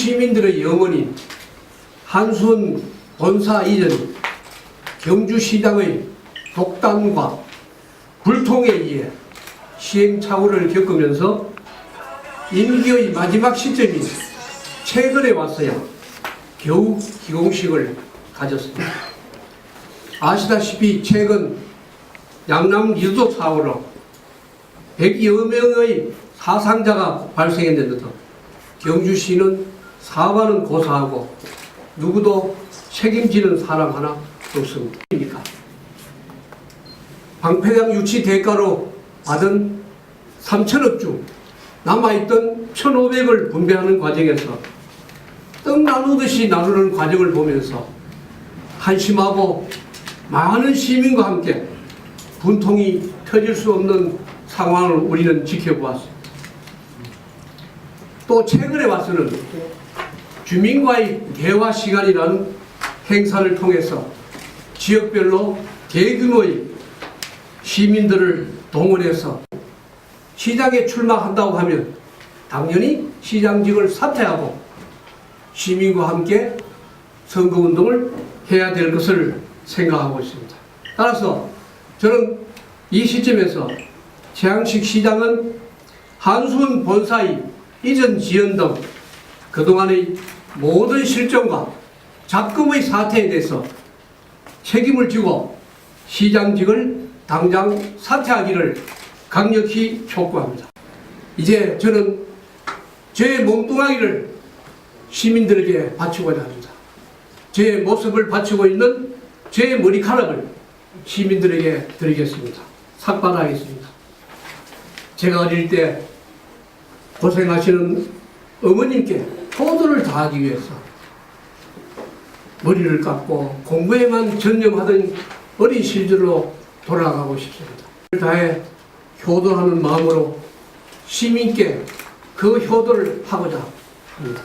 시민들의 영원인 한순 본사 이전 경주시장의 독단과 불통에 의해 시행착오를 겪으면서 임기의 마지막 시점인 최근에 왔어야 겨우 기공식을 가졌습니다. 아시다시피 최근 양남 리조트 사고로 100여 명의 사상자가 발생했는데도 경주시는 사과는 고사하고 누구도 책임지는 사람 하나 없습니다. 입니까? 방패장 유치 대가로 받은 3천억 중 남아있던 1,500을 분배하는 과정에서 떡 나누듯이 나누는 과정을 보면서 한심하고 많은 시민과 함께 분통이 터질 수 없는 상황을 우리는 지켜보았습니다. 또 최근에 와서는 주민과의 대화 시간이라는 행사를 통해서 지역별로 대규모의 시민들을 동원해서 시장에 출마한다고 하면 당연히 시장직을 사퇴하고 시민과 함께 선거운동을 해야 될 것을 생각하고 있습니다. 따라서 저는 이 시점에서 최양식 시장은 한순 본사의 이전 지연 등 그동안의 모든 실정과 잡금의 사태에 대해서 책임을 지고 시장직을 당장 사퇴하기를 강력히 촉구합니다. 이제 저는 제 몸뚱아리를 시민들에게 바치고자 합니다. 제 모습을 바치고 있는 제 머리카락을 시민들에게 드리겠습니다. 삭발하겠습니다. 제가 어릴 때 고생하시는 어머님께 효도를 다하기 위해서 머리를 깎고 공부에만 전념하던 어린 시절로 돌아가고 싶습니다. 다해 효도하는 마음으로 시민께 그 효도를 하고자 합니다.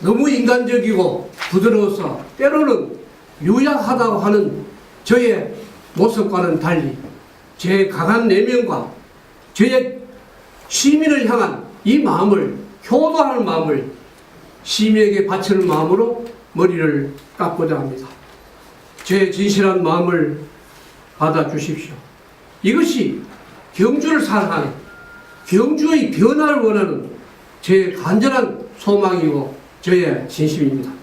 너무 인간적이고 부드러워서 때로는 유약하다고 하는 저의 모습과는 달리 제 강한 내면과 저의 시민을 향한 이 마음을 효도하는 마음을 시민에게 바치는 마음으로 머리를 깎고자 합니다. 제 진실한 마음을 받아주십시오. 이것이 경주를 사랑하는 경주의 변화를 원하는 제 간절한 소망이고 저의 진심입니다.